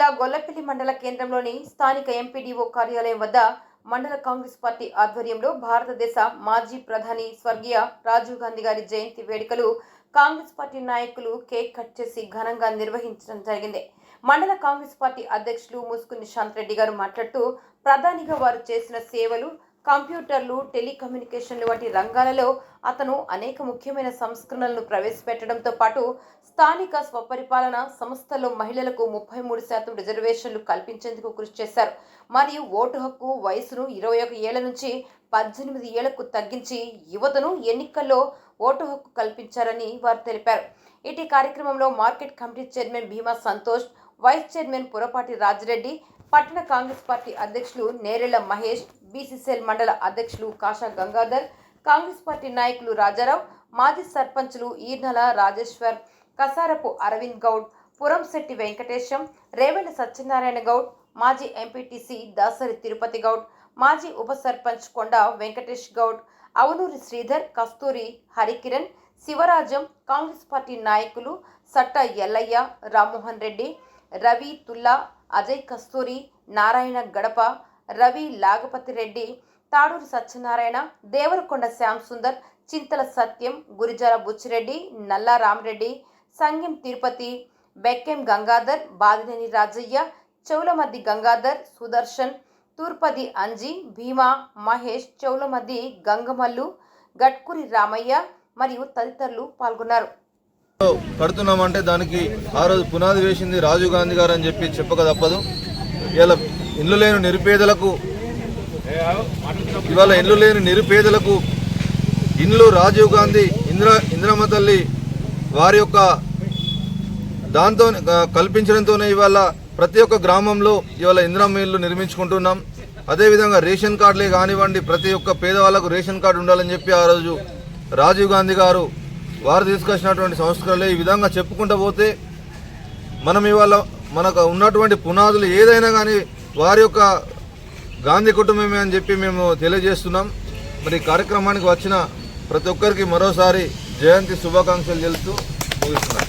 జిల్లా గొల్లపల్లి మండల కేంద్రంలోని స్థానిక ఎంపీడీఓ కార్యాలయం వద్ద మండల కాంగ్రెస్ పార్టీ ఆధ్వర్యంలో భారతదేశ మాజీ ప్రధాని స్వర్గీయ రాజీవ్ గాంధీ గారి జయంతి వేడుకలు కాంగ్రెస్ పార్టీ నాయకులు కేక్ కట్ చేసి ఘనంగా నిర్వహించడం జరిగింది. మండల కాంగ్రెస్ పార్టీ అధ్యక్షులు ముసుకు నిశాంత్ రెడ్డి గారు మాట్లాడుతూ ప్రధానిగా వారు చేసిన సేవలు కంప్యూటర్లు టెలికమ్యూనికేషన్లు వంటి రంగాలలో అతను అనేక ముఖ్యమైన సంస్కరణలను ప్రవేశపెట్టడంతో పాటు స్థానిక స్వపరిపాలన సంస్థల్లో మహిళలకు ముప్పై మూడు శాతం రిజర్వేషన్లు కల్పించేందుకు కృషి చేశారు. మరియు ఓటు హక్కు వయసును ఇరవై ఒక ఏళ్ళ నుంచి పద్దెనిమిది ఏళ్ళకు తగ్గించి యువతను ఎన్నికల్లో ఓటు హక్కు కల్పించారని వారు తెలిపారు. ఇటీ కార్యక్రమంలో market committee chairman Bheema Santosh vice chairman Purapati Rajireddy పట్టణ కాంగ్రెస్ పార్టీ అధ్యక్షులు నేరెళ్ళ మహేష్ బీసీసీఎల్ మండల అధ్యక్షులు కాషా గంగాధర్ కాంగ్రెస్ పార్టీ నాయకులు రాజారావు మాజీ సర్పంచులు ఈర్నల రాజేశ్వర్ కసారపు అరవింద్ గౌడ్ పురంశెట్టి వెంకటేశం రేవెల సత్యనారాయణ గౌడ్ మాజీ ఎంపీటీసీ దాసరి తిరుపతి గౌడ్ మాజీ ఉప సర్పంచ్ కొండ వెంకటేష్ గౌడ్ అవునూరి శ్రీధర్ కస్తూరి హరికిరణ్ శివరాజం కాంగ్రెస్ పార్టీ నాయకులు సట్ట ఎల్లయ్య రామ్మోహన్ రెడ్డి రవి తుల్లా అజయ్ కస్తూరి నారాయణ గడప రవి లాగపతి రెడ్డి తాడూరు సత్యనారాయణ దేవరకొండ శ్యామ్ సుందర్ చింతల సత్యం గురిజాల బుచ్చిరెడ్డి నల్లా రామరెడ్డి సంగెం తిరుపతి బెక్కెం గంగాధర్ బాదినేని రాజయ్య చెవులమద్ది గంగాధర్ సుదర్శన్ తూర్పది అంజి భీమా మహేష్ చెవులమద్ది గంగమల్లు గట్కురి రామయ్య మరియు తదితరులు పాల్గొన్నారు. కడుతున్నామంటే దానికి ఆ రోజు పునాది వేసింది రాజీవ్ గాంధీ గారు అని చెప్పి చెప్పక తప్పదు. ఇలా ఇల్లు లేని నిరుపేదలకు ఇవాళ ఇల్లు లేని నిరుపేదలకు ఇండ్లు రాజీవ్ గాంధీ ఇంద్ర ఇంద్రమ్మ తల్లి వారి యొక్క దాంతో కల్పించడంతోనే ఇవాళ ప్రతి ఒక్క గ్రామంలో ఇవాళ ఇంద్రమ్మ ఇల్లు నిర్మించుకుంటున్నాం. అదేవిధంగా రేషన్ కార్డులే కానివ్వండి ప్రతి ఒక్క పేదవాళ్ళకు రేషన్ కార్డు ఉండాలని చెప్పి ఆ రోజు రాజీవ్ గాంధీ గారు వారు తీసుకొచ్చినటువంటి సంస్కరణలు ఈ విధంగా చెప్పుకుంటూ పోతే మనం ఇవాళ మనకు ఉన్నటువంటి పునాదులు ఏదైనా కానీ వారి యొక్క గాంధీ కుటుంబమే అని చెప్పి మేము తెలియజేస్తున్నాం. మరి కార్యక్రమానికి వచ్చిన ప్రతి ఒక్కరికి మరోసారి జయంతి శుభాకాంక్షలు తెలుస్తూ ముగిస్తున్నాం.